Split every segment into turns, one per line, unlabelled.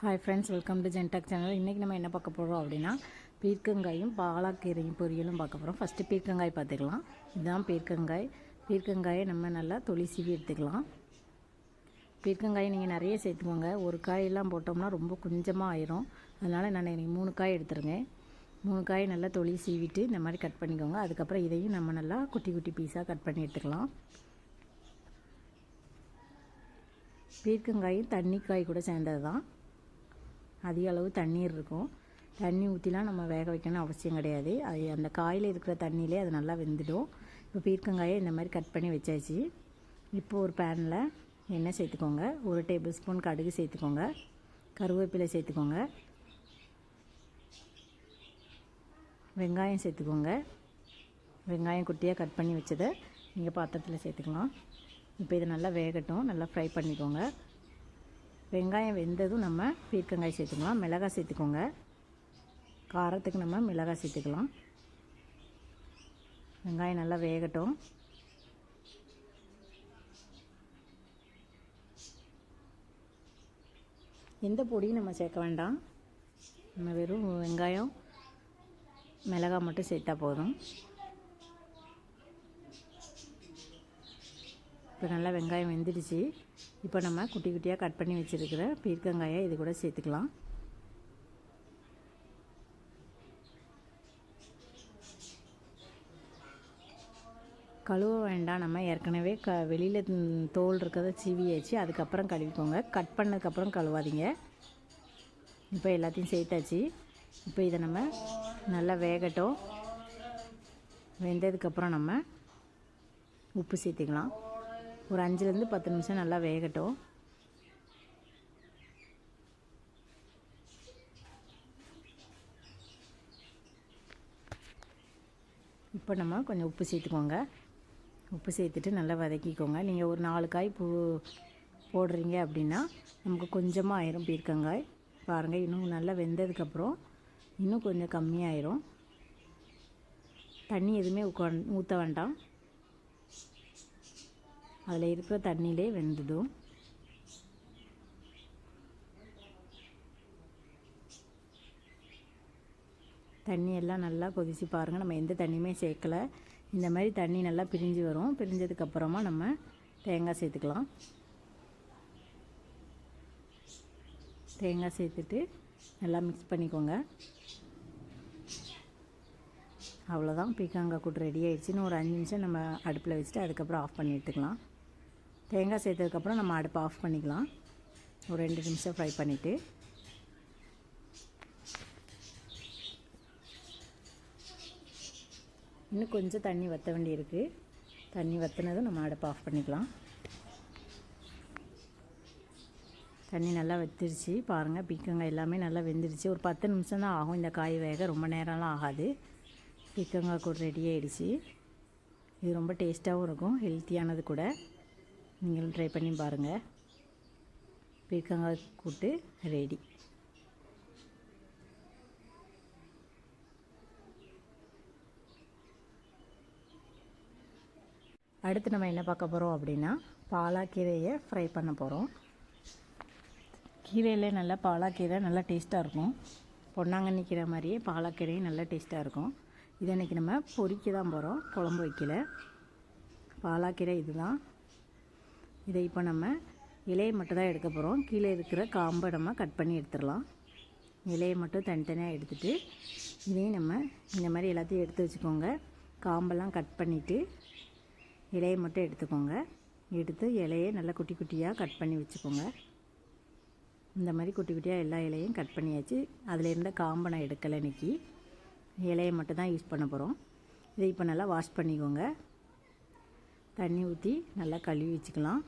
Hi friends welcome to ஜென்டாக் channel இன்றைக்கி நம்ம என்ன பார்க்க போகிறோம் அப்படின்னா பீர்க்கங்காயும் பாலாக்கீரையும் பொரியலும் பார்க்க போகிறோம் ஃபஸ்ட்டு பீர்க்கங்காய் பார்த்துக்கலாம். இதுதான் பீர்க்கங்காய். பீர்க்கங்காயை நம்ம நல்லா தொளி சீவி எடுத்துக்கலாம். பீர்க்கங்காயை நீங்கள் நிறைய சேர்த்துக்கோங்க. ஒரு காயெல்லாம் போட்டோம்னா ரொம்ப கொஞ்சமாக ஆயிரும். அதனால் நான் இன்னைக்கு மூணு காய் எடுத்துருங்க. மூணு காய் நல்லா தொளி சீவிட்டு இந்த மாதிரி கட் பண்ணிக்கோங்க. அதுக்கப்புறம் இதையும் நம்ம நல்லா குட்டி குட்டி பீஸாக கட் பண்ணி எடுத்துக்கலாம். பீர்க்கங்காயும் தண்ணிக்காய் கூட சேர்ந்தது தான் அதிக அளவு தண்ணீர் இருக்கும். தண்ணி ஊற்றிலாம் நம்ம வேக வைக்கணும் அவசியம் கிடையாது. அது அந்த காயில் இருக்கிற தண்ணியிலே அது நல்லா வெந்துடும். இப்போ பீர்க்கங்காயை இந்த மாதிரி கட் பண்ணி வச்சாச்சு. இப்போ ஒரு பேனில் எண்ணெய் சேர்த்துக்கோங்க. ஒரு டேபிள் ஸ்பூன் கடுகு சேர்த்துக்கோங்க. கருவேப்பிலை சேர்த்துக்கோங்க. வெங்காயம் சேர்த்துக்கோங்க. வெங்காயம் குட்டியாக கட் பண்ணி வச்சதை நீங்கள் பாத்திரத்தில் சேர்த்துக்கலாம். இப்போ இதை நல்லா வேகட்டும். நல்லா ஃப்ரை பண்ணிக்கோங்க. வெங்காயம் வெந்ததும் நம்ம பீர்க்கங்காய் சேர்த்துக்கலாம் மிளகாய் சேர்த்துக்கோங்க. காரத்துக்கு நம்ம மிளகாய் சேர்த்துக்கலாம். வெங்காயம் நல்லா வேகட்டும். எந்த பொடியும் நம்ம சேர்க்க வேண்டாம். நம்ம வெறும் வெங்காயம் மிளகாய் மட்டும் சேர்த்தா போதும். இப்போ நல்லா வெங்காயம் வெந்துடுச்சு. இப்போ நம்ம குட்டி குட்டியாக கட் பண்ணி வச்சுருக்கிற பீர்க்கங்காயை இது கூட சேர்த்துக்கலாம். கழுவ வேண்டாம். நம்ம ஏற்கனவே க வெளியில் தோல் இருக்கிறத சீவியாச்சு. அதுக்கப்புறம் கழுவிக்கோங்க. கட் பண்ணதுக்கப்புறம் கழுவாதீங்க. இப்போ எல்லாத்தையும் சேர்த்தாச்சு. இப்போ இதை நம்ம நல்லா வேகட்டும். வெந்ததுக்கப்புறம் நம்ம உப்பு சேர்த்துக்கலாம். ஒரு அஞ்சுலேருந்து பத்து நிமிஷம் நல்லா வேகட்டும். இப்போ நம்ம கொஞ்சம் உப்பு சேர்த்துக்கோங்க. உப்பு சேர்த்துட்டு நல்லா வதக்கிக்கோங்க. நீங்கள் ஒரு நாலு காய் பூ போடுறீங்க அப்படின்னா நமக்கு கொஞ்சமாக ஆயிரும் பீர்க்கங்காய். பாருங்கள் இன்னும் நல்லா வெந்ததுக்கப்புறம் இன்னும் கொஞ்சம் கம்மியாயிரும். தண்ணி எதுவுமே உட்கா ஊற்ற வேண்டாம். அதில் இருக்கிற தண்ணியிலே வெந்துடும். தண்ணியெல்லாம் நல்லா கொதிச்சு பாருங்கள் நம்ம எந்த தண்ணியுமே சேர்க்கலை. இந்த மாதிரி தண்ணி நல்லா பிரிஞ்சு வரும். பிரிஞ்சதுக்கப்புறமா நம்ம தேங்காய் சேர்த்துக்கலாம். தேங்காய் சேர்த்துட்டு நல்லா மிக்ஸ் பண்ணிக்கோங்க. அவ்வளோதான் பீக்காங்காய் கூட்டு ரெடி ஆகிடுச்சின்னு ஒரு அஞ்சு நிமிஷம் நம்ம அடுப்பில் வச்சுட்டு அதுக்கப்புறம் ஆஃப் பண்ணி எடுத்துக்கலாம். தேங்காய் சேர்த்ததுக்கப்புறம் நம்ம அடுப்பை ஆஃப் பண்ணிக்கலாம். ஒரு ரெண்டு நிமிஷம் ஃப்ரை பண்ணிவிட்டு இன்னும் கொஞ்சம் தண்ணி வற்ற வேண்டியிருக்கு. தண்ணி வற்றினதும் நம்ம அடுப்பை ஆஃப் பண்ணிக்கலாம். தண்ணி நல்லா வெந்துருச்சு பாருங்கள் பீக்கங்காய் எல்லாமே நல்லா வெந்துருச்சு. ஒரு பத்து நிமிஷம் தான் ஆகும் இந்த காய் வேக. ரொம்ப நேரம்லாம் ஆகாது. பீக்கங்காய் கூட ரெடி ஆகிடுச்சு இது ரொம்ப டேஸ்ட்டாகவும் இருக்கும். ஹெல்த்தியானது கூட. நீங்களும் ட்ரை பண்ணி பாருங்கள் பீர்க்கங்காய் கூட்டு ரெடி அடுத்து நம்ம என்ன பார்க்க போகிறோம் அப்படின்னா பாலாக்கீரையை ஃப்ரை பண்ண போகிறோம் கீரையில் நல்லா பாலாக்கீரை நல்லா டேஸ்ட்டாக இருக்கும். பொன்னாங்கண்ணி கீரை மாதிரியே பாலாக்கீரையும் நல்லா டேஸ்ட்டாக இருக்கும். இதை இன்றைக்கி நம்ம பொரிக்க தான் போகிறோம் குழம்பு வைக்கல. பாலாக்கீரை இதுதான். இதை இப்போ நம்ம இலையை மட்டும் தான் எடுக்க போகிறோம் கீழே இருக்கிற காம்பை நம்ம கட் பண்ணி எடுத்துடலாம். இலையை மட்டும் தனித்தனியாக எடுத்துகிட்டு இதையும் நம்ம இந்த மாதிரி எல்லாத்தையும் எடுத்து வச்சுக்கோங்க. காம்பெல்லாம் கட் பண்ணிவிட்டு இலையை மட்டும் எடுத்துக்கோங்க. எடுத்து இலையை நல்லா குட்டி குட்டியாக கட் பண்ணி வச்சுக்கோங்க. இந்த மாதிரி குட்டி குட்டியாக எல்லா இலையும் கட் பண்ணியாச்சு. அதில் இருந்த காம்பை நான் எடுக்கலை இன்றைக்கி இலையை மட்டும் தான் யூஸ் பண்ண போகிறோம் இதை இப்போ நல்லா வாஷ் பண்ணிக்கோங்க. தண்ணி ஊற்றி நல்லா கழுவி வச்சுக்கலாம்.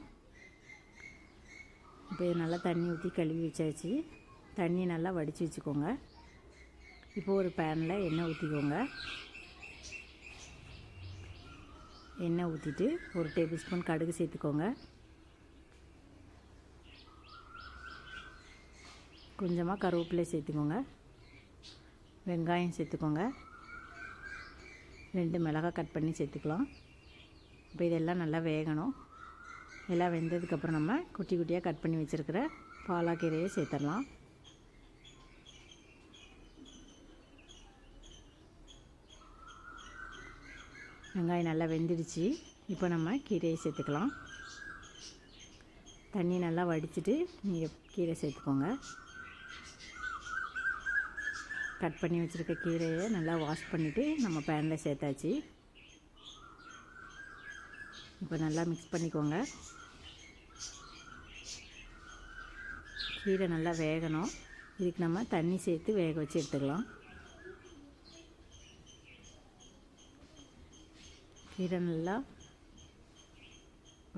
இப்போ நல்லா தண்ணி ஊற்றி கழுவி வச்சாச்சு. தண்ணி நல்லா வடித்து வச்சுக்கோங்க. இப்போ ஒரு பேனில் எண்ணெய் ஊற்றிக்கோங்க எண்ணெய் ஊற்றிட்டு ஒரு டேபிள் ஸ்பூன் கடுகு சேர்த்துக்கோங்க. கொஞ்சமாக கருவேப்பிலை சேர்த்துக்கோங்க. வெங்காயம் சேர்த்துக்கோங்க. ரெண்டு மிளகாய் கட் பண்ணி சேர்த்துக்கலாம். இப்போ இதெல்லாம் நல்லா வேகணும். எல்லாம் வெந்ததுக்கப்புறம் நம்ம குட்டி குட்டியாக கட் பண்ணி வச்சுருக்கிற பாலாக்கீரையை சேர்த்துடலாம். வெங்காயம் நல்லா வெந்துடுச்சு. இப்போ நம்ம கீரையை சேர்த்துக்கலாம். தண்ணி நல்லா வடிச்சிட்டு நீங்கள் கீரை சேர்த்துக்கோங்க. கட் பண்ணி வச்சுருக்க கீரையை நல்லா வாஷ் பண்ணிவிட்டு நம்ம பேனில் சேர்த்தாச்சு. இப்போ நல்லா மிக்ஸ் பண்ணிக்கோங்க. கீரை நல்லா வேகணும். இதுக்கு நம்ம தண்ணி சேர்த்து வேக வச்சு எடுத்துக்கலாம். கீரை நல்லா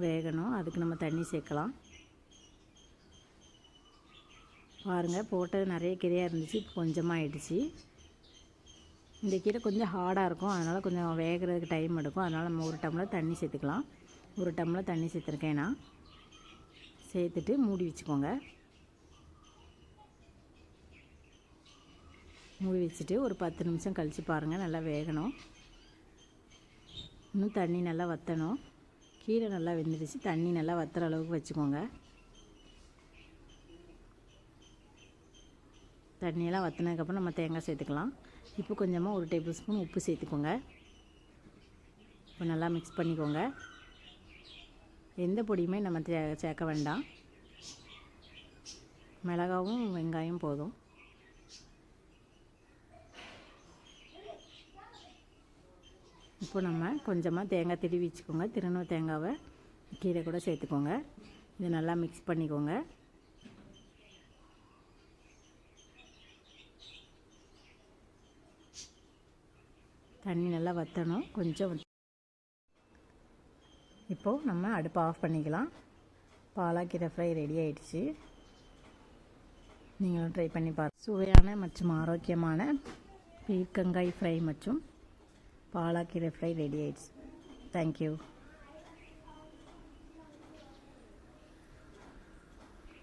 வேகணும். அதுக்கு நம்ம தண்ணி சேர்க்கலாம். பாருங்கள் போட்டது நிறைய கீரையாக இருந்துச்சு இப்போ கொஞ்சமாக ஆயிடுச்சு இந்த கீரை கொஞ்சம் ஹார்டாக இருக்கும். அதனால் கொஞ்சம் வேகிறதுக்கு டைம் எடுக்கும். அதனால் நம்ம ஒரு டம்ளர் தண்ணி சேர்த்துக்கலாம். ஒரு டம்ளர் தண்ணி சேர்த்துருக்கேன் நான். சேர்த்துட்டு மூடி வச்சுக்கோங்க. மூடி வச்சுட்டு ஒரு பத்து நிமிஷம் கழித்து பாருங்கள் நல்லா வேகணும். இன்னும் தண்ணி நல்லா வற்றணும் கீரை நல்லா வெந்துடுச்சு. தண்ணி நல்லா வற்றுற அளவுக்கு வச்சுக்கோங்க. தண்ணியெல்லாம் வற்றினதுக்கப்புறம் நம்ம தேங்காய் சேர்த்துக்கலாம். இப்போ கொஞ்சமாக ஒரு டேபிள் ஸ்பூன் உப்பு சேர்த்துக்கோங்க. இப்போ நல்லா மிக்ஸ் பண்ணிக்கோங்க. எந்த பொடியுமே நம்ம சேர்க்க வேண்டாம். மிளகாவும் வெங்காயம் போதும். இப்போ நம்ம கொஞ்சமாக தேங்காய் திருவி வச்சுக்கோங்க. திருநூறு தேங்காவை கீரை கூட சேர்த்துக்கோங்க. இதை நல்லா மிக்ஸ் பண்ணிக்கோங்க. தண்ணி நல்லா வற்றணும் கொஞ்சம் இப்போது நம்ம அடுப்பை ஆஃப் பண்ணிக்கலாம். பாலாக்கீரை ஃப்ரை ரெடி ஆயிடுச்சு. நீங்களும் ட்ரை பண்ணி பாருங்கள் சுவையான மற்றும் ஆரோக்கியமான பீர்க்கங்காய் ஃப்ரை மற்றும் பாலாக்கீரை ஃப்ரை ரெடி ஆயிடுச்சு. Thank you